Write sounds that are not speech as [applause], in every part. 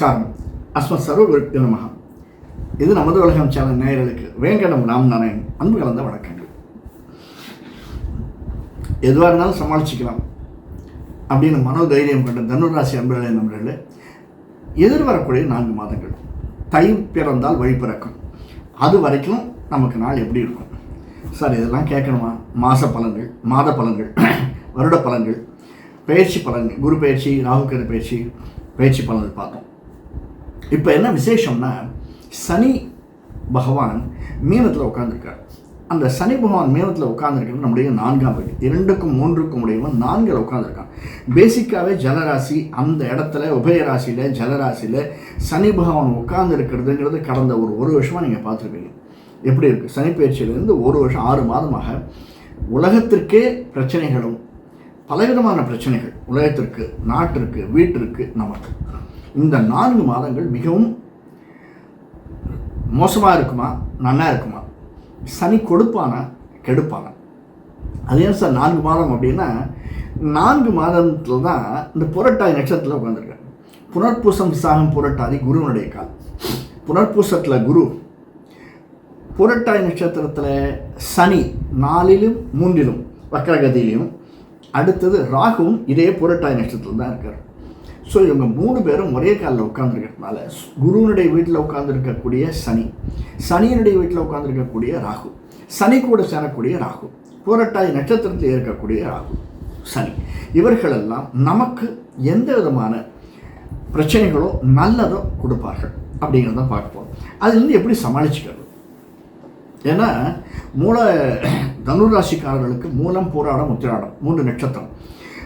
நமஸ்காரம். அஸ்மத் சர்வ குரு நமகா இது நமது உலகம் சேனல் நேயர்களுக்கு வேங்கடம் ராம் நாராயண். அன்பு கலந்த வணக்கங்கள். எதுவாக இருந்தாலும் சமாளிச்சுக்கலாம். அப்படின்னு மனோதைரியம் கொண்ட தனுராசி அன்பர்களே நண்பர்களே எதிர்வரக்கூடிய நான்கு மாதங்கள். தை பிறந்தால் வழி பிறக்கும். அது வரைக்கும் நமக்கு நாள் எப்படி இருக்கும்? சார் இதெல்லாம் கேட்கணுமா? மாத பலன்கள் மாத பலன்கள் வருட பலன்கள் பயிற்சி பலன்கள் குரு பயிற்சி ராகுக்கரு பயிற்சி பயிற்சி பலன்கள் பார்த்தோம். இப்போ என்ன விசேஷம்னா சனி பகவான் மீனத்தில் உட்காந்துருக்கார் அந்த சனி பகவான் மீனத்தில் உட்காந்துருக்கிறது நம்முடைய நான்காம் வீடு இரண்டுக்கும் மூன்றுக்கும் உடையவன் நான்கில் உட்காந்துருக்கான் பேசிக்காகவே ஜலராசி அந்த இடத்துல உபயராசியில் ஜலராசியில் சனி பகவான் உட்காந்துருக்கிறதுங்கிறது கடந்த ஒரு ஒரு வருஷமாக நீங்கள் பார்த்துருப்பீங்க. எப்படி இருக்குது சனி பயிற்சியிலேருந்து ஒரு வருஷம் ஆறு மாதமாக உலகத்திற்கே பிரச்சனைகளும் பலவிதமான பிரச்சனைகள் உலகத்திற்கு நாட்டிற்கு வீட்டிற்கு நமக்கு. இந்த நான்கு மாதங்கள் மிகவும் மோசமாக இருக்குமா? நல்லா இருக்குமா? சனி கொடுப்பானா? கெடுப்பானா? அது ஏன் சார் நான்கு மாதம் அப்படின்னா நான்கு மாதத்தில் தான் இந்த புரட்டாதி நட்சத்திரத்தில் உட்காந்துருக்கேன் புனர்பூசம் விசாகம் புரட்டாதி குருவனுடைய கால். புனர்பூசத்தில் குரு புரட்டாதி நட்சத்திரத்தில் சனி நாலிலும் மூன்றிலும் வக்கரகதியிலையும் அடுத்தது ராகுவும் இதே புரட்டாதி நட்சத்திரத்தில் தான் இருக்கார். ஸோ இவங்க மூணு பேரும் ஒரே காலில் உட்காந்துருக்கிறதுனால குருவனுடைய வீட்டில் உட்காந்துருக்கக்கூடிய சனி சனியனுடைய வீட்டில் உட்காந்துருக்கக்கூடிய ராகு சனி கூட சேரக்கூடிய ராகு புரட்டாதி நட்சத்திரத்தில் இருக்கக்கூடிய ராகு சனி. இவர்களெல்லாம் நமக்கு எந்த விதமான பிரச்சனைகளோ நல்லதோ கொடுப்பார்கள் அப்படிங்கிறத பார்ப்போம். அதுலேருந்து எப்படி சமாளிச்சுக்கிறது? ஏன்னா மூல தனுராசிக்காரர்களுக்கு மூலம் போராடம் உத்திராடம் மூன்று நட்சத்திரம்.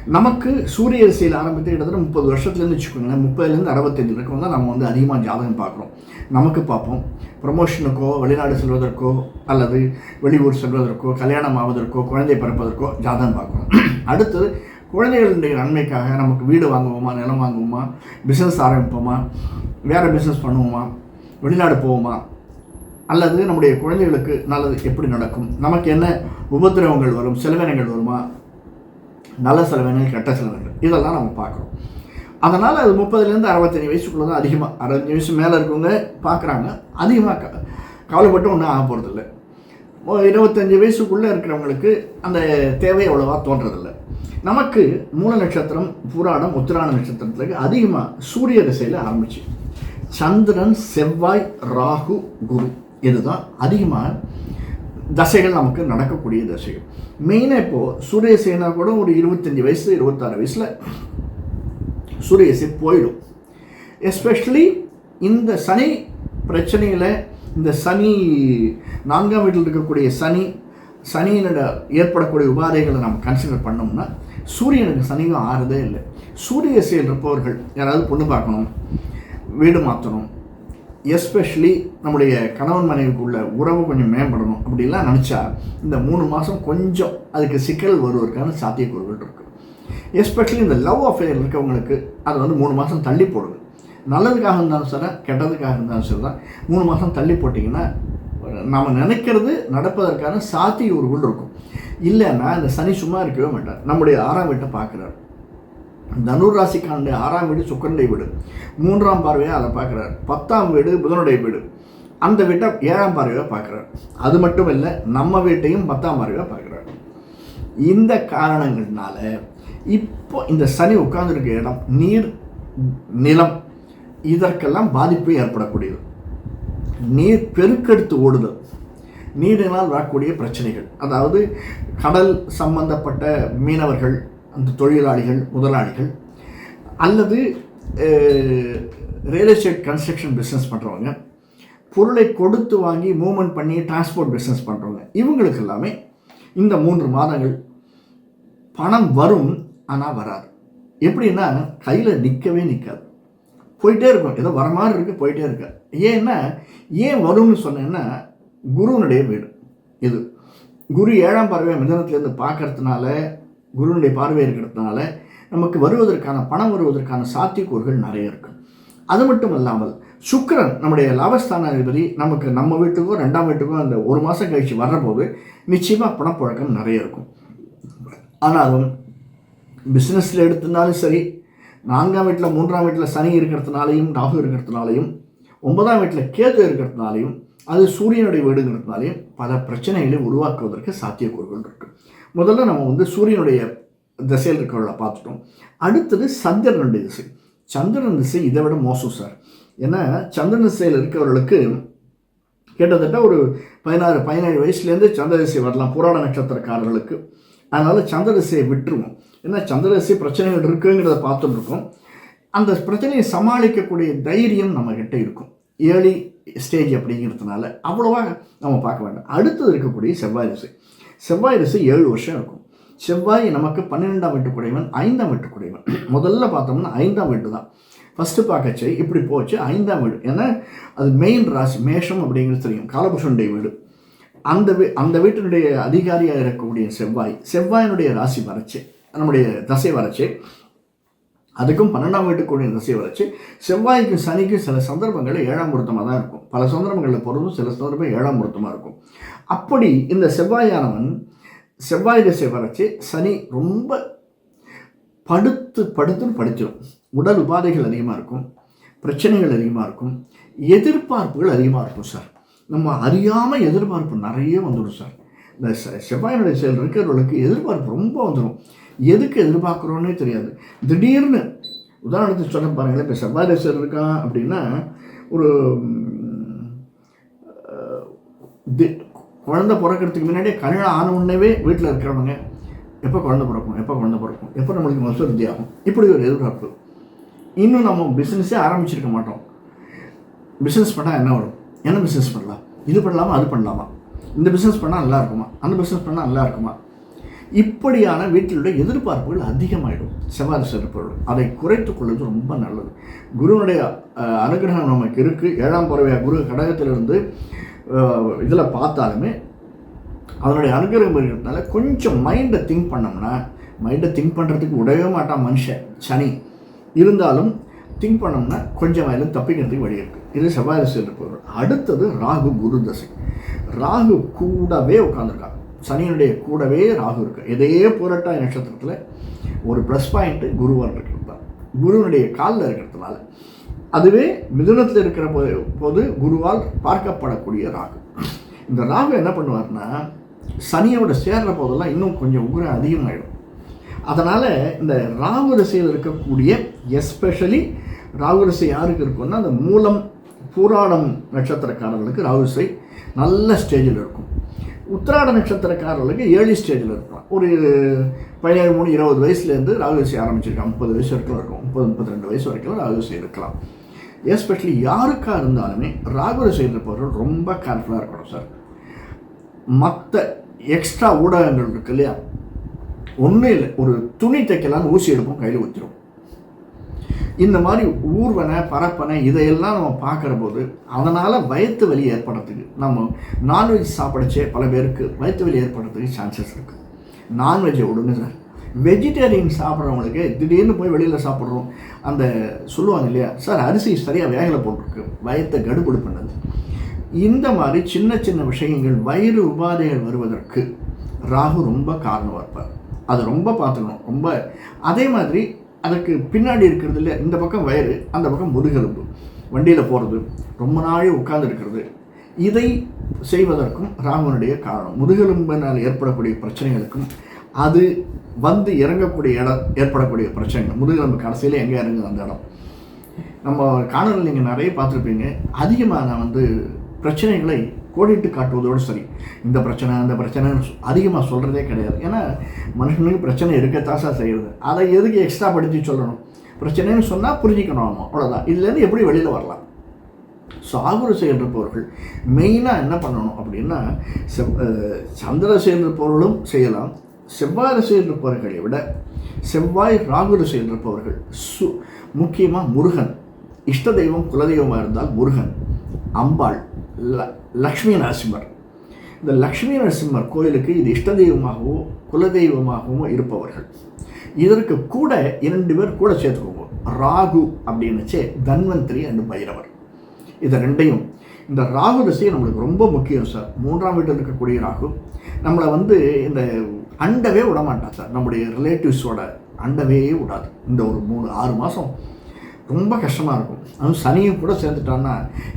நமக்கு சூரிய திசையில் ஆரம்பித்து கிட்டத்தட்ட முப்பது வருஷத்துலேருந்து வச்சுக்கோங்களேன் முப்பதுலேருந்து அறுபத்தஞ்சு வரைக்கும் தான் நம்ம வந்து அதிகமாக ஜாதகம் பார்க்குறோம். நமக்கு பார்ப்போம். ப்ரமோஷனுக்கோ வெளிநாடு செல்வதற்கோ அல்லது வெளியூர் செல்வதற்கோ கல்யாணம் ஆவதற்கோ குழந்தை பிறப்பதற்கோ ஜாதகம் பார்க்குறோம். [clears throat] அடுத்தது குழந்தைகளுடைய நன்மைக்காக நமக்கு வீடு வாங்குவோமா நிலம் வாங்குவோமா பிஸ்னஸ் ஆரம்பிப்போமா வேறு பிஸ்னஸ் பண்ணுவோமா வெளிநாடு போவோமா அல்லது நம்முடைய குழந்தைகளுக்கு நல்லது எப்படி நடக்கும் நமக்கு என்ன உபத்திரவங்கள் வரும் செலவினங்கள் வருமா நல்ல செலவினங்கள் கெட்ட செலவினங்கள் இதெல்லாம் நம்ம பார்க்குறோம். அதனால் அது முப்பதுலேருந்து அறுபத்தஞ்சு வயசுக்குள்ளே தான் அதிகமாக அறுபத்தஞ்சு வயசு மேலே இருக்கவங்க பார்க்குறாங்க. அதிகமாக க கவலைப்பட்டு ஒன்றும் ஆக போகிறதில்ல இருபத்தஞ்சி வயசுக்குள்ளே இருக்கிறவங்களுக்கு அந்த தேவை அவ்வளோவா தோன்றதில்லை. நமக்கு மூல நட்சத்திரம் புராணம் உத்திராண நட்சத்திரத்துக்கு அதிகமாக சூரிய திசையில் ஆரம்பிச்சு. சந்திரன் செவ்வாய் ராகு குரு இதுதான் அதிகமாக தசைகள் நமக்கு நடக்கக்கூடிய தசைகள். மெயினாக இப்போது சூரியசேனா கூட ஒரு இருபத்தஞ்சி வயசு இருபத்தாறு வயசில் சூரியசை போயிடும். எஸ்பெஷலி இந்த சனி பிரச்சனையில் இந்த சனி நான்காம் வீட்டில் இருக்கக்கூடிய சனி சனியினோட ஏற்படக்கூடிய உபாதைகளை நம்ம கன்சிடர் பண்ணோம்னா சூரியனுக்கு சனியும் ஆறுதே இல்லை. சூரிய செயல் இருப்பவர்கள் யாராவது பொண்ணு பார்க்கணும் வீடு மாற்றணும் எஸ்பெஷலி நம்முடைய கணவன் மனைவிக்குள்ள உறவு கொஞ்சம் மேம்படணும் அப்படிலாம் நினச்சா இந்த மூணு மாதம் கொஞ்சம் அதுக்கு சிக்கல் வருவதற்கான சாத்தியக்கூறுகள் இருக்குது எஸ்பெஷலி இந்த லவ் அஃபேர் இருக்கவங்களுக்கு அதை வந்து மூணு மாதம் தள்ளி போடுது நல்லதுக்காக இருந்தாலும் சரி கெட்டதுக்காக இருந்தாலும் சரி தான். மூணு மாதம் தள்ளி போட்டிங்கன்னா நாம் நினைக்கிறது நடப்பதற்கான சாத்தியக்கூறுகள் இருக்கும். இல்லைன்னா இந்த சனி சும்மா இருக்கவே மாட்டார். நம்முடைய ஆறாம் வீட்டை பார்க்குறாரு. தனுர் ராசிக்கானுடைய ஆறாம் வீடு சுக்கரனுடைய வீடு. மூன்றாம் பார்வையாக அதை பார்க்குறாரு. பத்தாம் வீடு புதனுடைய வீடு. அந்த வீட்டை ஏழாம் பார்வையாக பார்க்குறாரு. அது மட்டும் இல்லை நம்ம வீட்டையும் பத்தாம் பார்வையாக பார்க்குறாரு. இந்த காரணங்கள்னால இப்போ இந்த சனி உட்கார்ந்துருக்க இடம் நீர் நிலம் இதற்கெல்லாம் பாதிப்பு ஏற்படக்கூடியது. நீர் பெருக்கெடுத்து ஓடுதல். நீரினால் வரக்கூடிய பிரச்சனைகள். அதாவது கடல் சம்பந்தப்பட்ட மீனவர்கள் அந்த தொழிலாளிகள் முதலாளிகள் அல்லது ரியல் எஸ்டேட் கன்ஸ்ட்ரக்ஷன் பிஸ்னஸ் பண்ணுறவங்க பொருளை கொடுத்து வாங்கி மூவ்மெண்ட் பண்ணி டிரான்ஸ்போர்ட் பிஸ்னஸ் பண்ணுறவங்க இவங்களுக்கு எல்லாமே இந்த மூன்று மாதங்கள் பணம் வரும் ஆனால் வராது. எப்படின்னா கையில் நிற்கவே நிற்காது போயிட்டே இருக்கும். ஏதோ வர மாதிரி இருக்குது போயிட்டே இருக்காது ஏன்னா ஏன் வரும்னு சொன்னேன்னா குருவனுடைய வீடு. இது. குரு ஏழாம் பறவை மிதனத்துலேருந்து பார்க்கறதுனால குருனுடைய பார்வை இருக்கிறதுனால நமக்கு வருவதற்கான பணம் வருவதற்கான சாத்தியக்கூறுகள் நிறைய இருக்கும் அது மட்டும் இல்லாமல் சுக்கரன் நம்முடைய லாபஸ்தான அதிபதி நமக்கு நம்ம வீட்டுக்கும் ரெண்டாம் வீட்டுக்கும் அந்த ஒரு மாதம் கழித்து வர்றபோது நிச்சயமாக பணப்புழக்கம் நிறைய இருக்கும். ஆனாலும் பிஸ்னஸில் எடுத்திருந்தாலும் சரி நான்காம் வீட்டில் மூன்றாம் வீட்டில் சனி இருக்கிறதுனாலையும் ராகு இருக்கிறதுனாலையும் ஒன்பதாம் வீட்டில் கேது இருக்கிறதுனாலையும் அது சூரியனுடைய வீடுங்கிறதுனாலையும் பல பிரச்சனைகளை உருவாக்குவதற்கு சாத்தியக்கூறுகள் இருக்குது முதல்ல நம்ம வந்து சூரியனுடைய திசையில் இருக்கிறவர்களை பார்த்துட்டோம். அடுத்தது சந்திரனுடைய திசை. சந்திரன் திசை இதை விட மோசம் சார். ஏன்னா சந்திரன் திசையில் இருக்கிறவர்களுக்கு கிட்டத்தட்ட ஒரு பதினாறு பதினேழு வயசுலேருந்து சந்திர திசை வரலாம் புராண நட்சத்திரக்காரர்களுக்கு. அதனால் சந்திர திசையை விட்டுருவோம். ஏன்னா சந்திர திசை பிரச்சனைகள் இருக்குங்கிறத பார்த்துட்டு இருக்கோம். அந்த பிரச்சனையை சமாளிக்கக்கூடிய தைரியம் நம்மக்கிட்ட இருக்கும். ஏர்லி ஸ்டேஜ் அப்படிங்கிறதுனால அவ்வளோவா நம்ம பார்க்க வேண்டாம். அடுத்தது இருக்கக்கூடிய செவ்வாய் திசை. செவ்வாய் திசை ஏழு வருஷம் இருக்கும். செவ்வாய் நமக்கு பன்னிரெண்டாம் வீட்டுக்குடையவன் ஐந்தாம் வீட்டுக்குடையவன் முதல்ல பார்த்தோம்னா ஐந்தாம் வீட்டு தான். ஃபஸ்ட்டு பார்க்கச்சு இப்படி போச்சு ஐந்தாம் வீடு. ஏன்னா அது மெயின் ராசி மேஷம் அப்படிங்கிறது தெரியும். காலபுஷனுடைய வீடு. அந்த வீ அந்த வீட்டினுடைய அதிகாரியாக இருக்கக்கூடிய செவ்வாய் செவ்வாயினுடைய ராசி வரைச்சு நம்முடைய தசை வரைச்சி அதுக்கும் பன்னெண்டாம் வீட்டுக்குரிய திசையை வச்சு செவ்வாய்க்கும் சனிக்கும் சில சந்தர்ப்பங்களில் ஏழாம் பொருத்தமாக தான் இருக்கும். பல சந்தர்ப்பங்களில் பொருந்தும் சில சந்தர்ப்பம் ஏழாம் பொருத்தமாக இருக்கும். அப்படி இந்த செவ்வாயானவன் செவ்வாய் திசை வரைச்சி சனி ரொம்ப படுத்து படுத்துன்னு படிச்சிடும் உடல் உபாதைகள் அதிகமாக இருக்கும். பிரச்சனைகள் அதிகமாக இருக்கும். எதிர்பார்ப்புகள் அதிகமாக இருக்கும் சார். நம்ம அறியாமல் எதிர்பார்ப்பு நிறைய வந்துடும் சார். இந்த செ- செவ்வாயினுடைய செயல் இருக்கிறவர்களுக்கு எதிர்பார்ப்பு ரொம்ப வந்துடும். எதுக்கு எதிர்பார்க்குறோன்னே தெரியாது. திடீர்னு உதாரணத்துக்கு சொல்ல பாருங்களேன் இப்போ செவ்வாய் இருக்கான் அப்படின்னா ஒரு தி- குழந்தை பிறக்கிறதுக்கு முன்னாடியே கல்யாணம் ஆன உடனேவே வீட்டில் இருக்கிறவங்க எப்போ குழந்தை பிறக்கும்? எப்போ குழந்தை பிறக்கும்? எப்போ நம்மளுக்கு மசூர்த்தி ஆகும் இப்படி ஒரு எதிர்பார்ப்பு. இன்னும் நம்ம பிஸ்னஸே ஆரம்பிச்சிருக்க மாட்டோம். பிஸ்னஸ் பண்ணால் என்ன வரும்? என்ன பிஸ்னஸ் பண்ணலாம்? இது பண்ணலாமா? அது பண்ணலாமா? இந்த பிஸ்னஸ் பண்ணால் நல்லா இருக்குமா? அந்த பிஸ்னஸ் பண்ணால் நல்லா இருக்குமா? இப்படியான வீட்டிலுடைய எதிர்பார்ப்புகள் அதிகமாகிடும் செவ்வாய் சிறப்புகள் அதை குறைத்துக் கொள்வது ரொம்ப நல்லது. குருனுடைய அனுகிரகம் நமக்கு இருக்குது ஏழாம் பறவையாக குரு கடகத்திலிருந்து இதில் பார்த்தாலுமே அதனுடைய அனுகிரகம் இருக்கிறதுனால கொஞ்சம் மைண்டை திங்க் பண்ணோம்னா மைண்டை திங்க் பண்ணுறதுக்கு உடையவே மாட்டான் மனுஷன் சனி. இருந்தாலும் திங்க் பண்ணோம்னா கொஞ்சம் வயலும் தப்பிக்கிறதுக்கு வழி இருக்குது இது செவ்வாய் திசை அடுத்தது ராகு குரு தசை. ராகு கூடவே உட்காந்துருக்காங்க சனியினுடைய கூடவே ராகு இருக்கு. இதே புரட்டாய் நட்சத்திரத்தில் ஒரு ப்ளஸ் பாயிண்ட்டு குருவால் இருக்கிறது. தான் குருவனுடைய காலில் இருக்கிறதுனால அதுவே மிதுனத்தில் இருக்கிற போது போது குருவால் பார்க்கப்படக்கூடிய ராகு. இந்த ராகு என்ன பண்ணுவார்னா சனியோட சேர்ற போதெல்லாம் இன்னும் கொஞ்சம் உக்ரம் அதிகமாயிடும். அதனால் இந்த ராகு ரசையில் இருக்கக்கூடிய எஸ்பெஷலி ராகு ரசை யாருக்கு இருக்கும்னா அந்த மூலம் பூராடம் நட்சத்திரக்காரர்களுக்கு ராகு திசை நல்ல ஸ்டேஜில் இருக்கும். உத்திராட நட்சத்திரக்காரர்களுக்கு ஏர்லி ஸ்டேஜில் இருக்கலாம் ஒரு பதினேழு மூணு இருபது வயசுலேருந்து ராகு ஆரம்பிச்சிருக்கலாம் முப்பது வயசு வரைக்கும் இருக்கும். முப்பது முப்பத்தி ரெண்டு வயசு வரைக்கும் ராகு இருக்கலாம். எஸ்பெஷலி யாருக்காக இருந்தாலுமே ராகு இருப்பவர்கள் ரொம்ப கேர்ஃபுல்லாக இருக்கணும் சார் மற்ற எக்ஸ்ட்ரா ஊடகங்கள் இருக்கு இல்லையா? ஒன்றும் இல்லை ஒரு துணி தைக்கலான்னு ஊசி எடுப்போம் கையில் ஊற்றிடும் இந்த மாதிரி ஊர்வனை பரப்பனை இதையெல்லாம் நம்ம பார்க்குற போது அதனால் வயிற்று வலி ஏற்படுறதுக்கு நம்ம நான்வெஜ் சாப்பிடச்சே பல பேருக்கு வயிற்று வலி ஏற்படுறதுக்கு சான்சஸ் இருக்குது நான்வெஜ்ஜை விடுங்க சார். வெஜிடேரியன் சாப்பிட்றவங்களுக்கு திடீர்னு போய் வெளியில் சாப்பிட்றோம். அந்த சொல்லுவாங்க இல்லையா? சார் அரிசி சரியாக வேகலை போட்டிருக்கு. வயத்தை கடுபடு பண்ணது. இந்த மாதிரி சின்ன சின்ன விஷயங்கள் வயிறு உபாதைகள் வருவதற்கு ராகு ரொம்ப காரணமாக இருப்பார். அது ரொம்ப பார்த்துக்கணும். ரொம்ப அதே மாதிரி அதுக்கு பின்னாடி இருக்கிறது இல்லை இந்த பக்கம் வயறு அந்த பக்கம் முதுகெலும்பு. வண்டியில் போகிறது ரொம்ப நாளே உட்கார்ந்து இருக்கிறது. இதை செய்வதற்கும் ராமனுடைய காரணம். முதுகெலும்பினால் ஏற்படக்கூடிய பிரச்சனைகளுக்கும் அது வந்து இறங்கக்கூடிய இடம் ஏற்படக்கூடிய பிரச்சனைகள். முதுகெலும்பு கடைசியில் எங்கே இறங்குது அந்த இடம்? நம்ம காணொலி நீங்கள் நிறைய பார்த்துருப்பீங்க. அதிகமாக நான் வந்து பிரச்சனைகளை கோடிட்டு காட்டுவதோடு சரி. இந்த பிரச்சனை அந்த பிரச்சனைன்னு அதிகமாக சொல்கிறதே கிடையாது. ஏன்னா மனுஷனுக்கு பிரச்சனை இருக்கத்தான் சார் செய்கிறது அதை எதுக்கு எக்ஸ்ட்ரா படித்து சொல்லணும்? பிரச்சனைன்னு சொன்னால் புரிஞ்சிக்கணும் நம்ம. அவ்வளோதான் இதுலேருந்து எப்படி வெளியில் வரலாம்? ஸோ ஆகுரசை மெயினாக என்ன பண்ணணும் அப்படின்னா செவ் அஹ் சந்திரசை இருப்பவர்களும் செய்யலாம். செவ்வாய் திசை விட செவ்வாய் ராகுரு திசை சு முக்கியமாக முருகன். இஷ்ட தெய்வம் குலதெய்வமாக இருந்தால் முருகன். அம்பாள். ல லக்ஷ்மி நரசிம்மர். இந்த லக்ஷ்மி நரசிம்மர் கோயிலுக்கு இது இஷ்ட தெய்வமாகவோ குலதெய்வமாகவும் இருப்பவர்கள். இதற்கு கூட இரண்டு பேர் கூட சேர்த்துக்கோங்க. ராகு அப்படின்னுச்சே தன்வந்திரி அண்ட் பைரவர். இது ரெண்டையும் இந்த ராகு திசை நம்மளுக்கு ரொம்ப முக்கியம் சார். மூன்றாம் வீட்டில் இருக்கக்கூடிய ராகு நம்மளை வந்து இந்த அண்டவே விடமாட்டான் சார். நம்முடைய ரிலேட்டிவ்ஸோட அண்டவே விடாது. இந்த ஒரு மூணு ஆறு மாதம் ரொம்ப கஷ்டமாக இருக்கும். அதுவும் சனியும் கூட சேர்ந்துட்டான்னா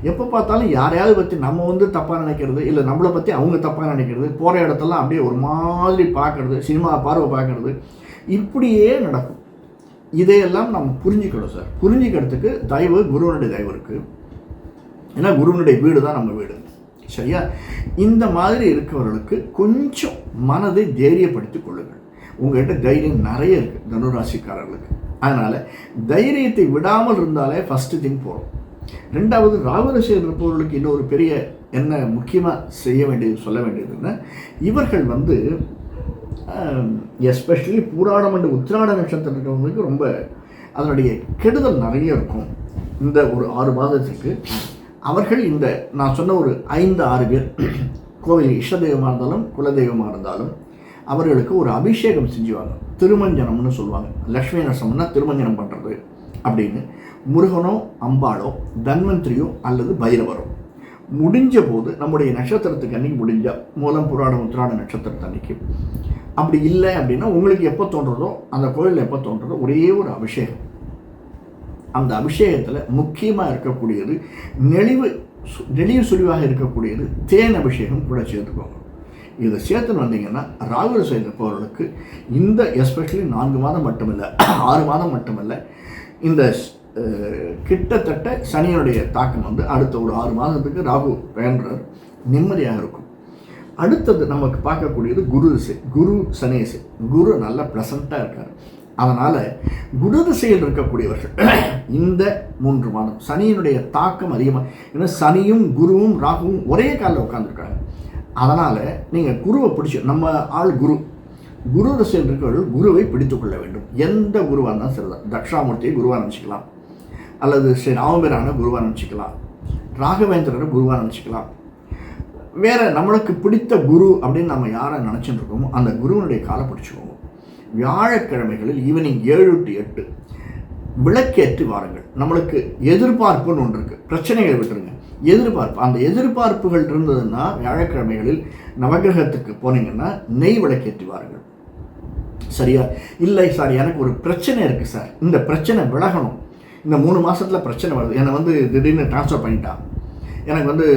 எப்போ பார்த்தாலும் யாரையாவது பற்றி நம்ம வந்து தப்பாக நினைக்கிறது இல்லை நம்மளை பற்றி அவங்க தப்பாக நினைக்கிறது போகிற இடத்தெல்லாம் அப்படியே ஒரு மாதிரி பார்க்குறது சினிமா பார்வை பார்க்குறது இப்படியே நடக்கும். இதையெல்லாம் நம்ம புரிஞ்சுக்கணும் சார். புரிஞ்சுக்கிறதுக்கு தயவு குருவனுடைய தயவு இருக்குது ஏன்னா குருவனுடைய வீடு தான் நம்ம வீடு. சரியா? இந்த மாதிரி இருக்கவர்களுக்கு கொஞ்சம் மனதை தைரியப்படுத்தி கொள்ளுங்கள். உங்கள்கிட்ட தைரியம் நிறைய இருக்குது தனுராசிக்காரர்களுக்கு. அதனால் தைரியத்தை விடாமல் இருந்தாலே ஃபஸ்ட்டு திங் போகிறோம் ரெண்டாவது ராகுரசியர் இருப்பவர்களுக்கு இன்னொரு பெரிய என்ன முக்கியமாக செய்ய வேண்டியது சொல்ல வேண்டியதுன்னா இவர்கள் வந்து எஸ்பெஷலி பூராடம் அண்டு உத்திராட நட்சத்திரம் இருக்கிறவங்களுக்கு ரொம்ப அதனுடைய கெடுதல் நிறைய இருக்கும். இந்த ஒரு ஆறு மாதத்துக்கு அவர்கள் இந்த நான் சொன்ன ஒரு ஐந்து ஆறு பேர் கோவில் இஷ்ட தெய்வமாக இருந்தாலும் குலதெய்வமாக இருந்தாலும் அவர்களுக்கு ஒரு அபிஷேகம் செஞ்சுவாங்க. திருமஞ்சனம்னு சொல்லுவாங்க. லக்ஷ்மி நரசம்னா திருமஞ்சனம் பண்ணுறது அப்படின்னு முருகனோ அம்பாளோ தன்வந்திரியோ அல்லது பைரவரோ. முடிஞ்ச போது நம்முடைய நட்சத்திரத்துக்கு அன்றைக்கி முடிஞ்சா மூலம் புராடம் உத்திராட நட்சத்திரத்து அன்றைக்கு அப்படி இல்லை அப்படின்னா உங்களுக்கு எப்போ தோன்றதோ அந்த கோயிலில் எப்போ தோன்றதோ ஒரே ஒரு அபிஷேகம். அந்த அபிஷேகத்தில் முக்கியமாக இருக்கக்கூடியது நெளிவு சு- நெளிவு சுழிவாக இருக்கக்கூடியது தேன் அபிஷேகம் கூட சேர்த்துக்கோங்க. இதை சேர்த்துன்னு வந்தீங்கன்னா ராகுல செய்திருப்பவர்களுக்கு இந்த எஸ்பெஷலி நான்கு மாதம் மட்டுமில்லை [clears throat] ஆறு மாதம் மட்டுமல்ல இந்த கிட்டத்தட்ட சனியனுடைய தாக்கம் வந்து அடுத்த ஒரு ஆறு மாதத்துக்கு ராகு வேண்டர் நிம்மதியாக இருக்கும். அடுத்தது நமக்கு பார்க்கக்கூடியது குரு திசை. குரு சனேசு குரு நல்ல ப்ளசண்ட்டாக இருக்கார். அதனால் குரு திசையில் இருக்கக்கூடியவர்கள் [clears throat] இந்த மூன்று மாதம் சனியினுடைய தாக்கம் அதிகமாக ஏன்னா சனியும் குருவும் ராகுவும் ஒரே காலில் உட்காந்துருக்காங்க அதனால் நீங்கள் குருவை பிடிச்சி நம்ம ஆள் குரு. குரு திசையில் குருவை பிடித்துக்கொள்ள வேண்டும். எந்த குருவாக இருந்தாலும் சரிதான். தட்சிணாமூர்த்தியை குருவாக நினச்சிக்கலாம். அல்லது ஸ்ரீ ராமபிரான குருவாக நினச்சிக்கலாம். ராகவேந்திரனை குருவாக நினச்சிக்கலாம். வேறு நம்மளுக்கு பிடித்த குரு அப்படின்னு நம்ம யாரை நினச்சிட்டு இருக்கோமோ அந்த குருவனுடைய காலை பிடிச்சிக்கோங்க. வியாழக்கிழமைகளில் ஈவினிங் ஏழு டு எட்டு. விளக்கேற்றி வாருங்கள். நம்மளுக்கு எதிர்பார்ப்புன்னு ஒன்று இருக்குது பிரச்சனைகளை விட்டுருங்க. எதிர்பார்ப்பு. அந்த எதிர்பார்ப்புகள் இருந்ததுன்னா வியாழக்கிழமைகளில் நவகிரகத்துக்கு போனீங்கன்னா நெய் விளக்கேற்றி வாருங்கள். சரியா? இல்லை சார் எனக்கு ஒரு பிரச்சனை இருக்குது சார். இந்த பிரச்சனை விலகணும். இந்த மூணு மாதத்தில் பிரச்சனை வருது. என்னை வந்து திடீர்னு ட்ரான்ஸ்ஃபர் பண்ணிட்டான். எனக்கு வந்து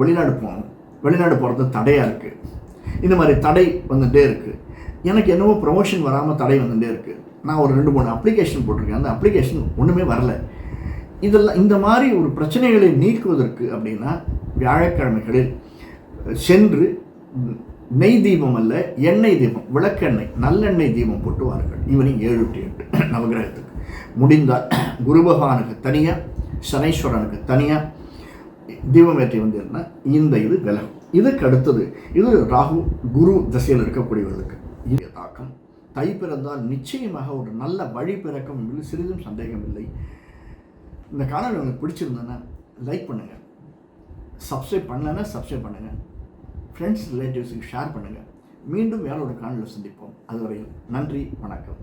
வெளிநாடு போகணும். வெளிநாடு போகிறது தடையாக இருக்குது இந்த மாதிரி தடை வந்துகிட்டே இருக்குது எனக்கு என்னவோ ப்ரொமோஷன் வராமல் தடை வந்துகிட்டே இருக்குது நான் ஒரு ரெண்டு மூணு அப்ளிகேஷன் போட்டிருக்கேன். அந்த அப்ளிகேஷன் ஒன்றுமே வரல. இதெல்லாம் இந்த மாதிரி ஒரு பிரச்சனைகளை நீக்குவதற்கு அப்படின்னா வியாழக்கிழமைகளில் சென்று நெய் தீபம் அல்ல எண்ணெய் தீபம் விளக்கெண்ணெய் நல்லெண்ணெய் தீபம் போட்டு வாருங்கள் ஈவினிங் ஏழு டு எட்டு நவகிரகத்துக்கு. முடிந்தால் குரு பகவானுக்கு தனியாக சனீஸ்வரனுக்கு தனியாக தீபம் ஏற்றி வந்தீங்கன்னா இந்த இது விலகும். இதுக்கு அடுத்தது இது ராகு குரு திசையில் இருக்கக்கூடியவர்களுக்கு. இது தாக்கம். தை பிறந்தால் நிச்சயமாக ஒரு நல்ல வழி பிறக்கும் சிறிதும் சந்தேகம் இல்லை இந்த காணொலி உங்களுக்கு பிடிச்சிருந்ததுன்னா லைக் பண்ணுங்கள் சப்ஸ்கிரைப் பண்ணலைன்னா சப்ஸ்கிரைப் பண்ணுங்கள் ஃப்ரெண்ட்ஸ் ரிலேட்டிவ்ஸுக்கு ஷேர் பண்ணுங்கள் மீண்டும் வேற ஒரு காணொலியில் சந்திப்போம். அதுவரையில் நன்றி வணக்கம்.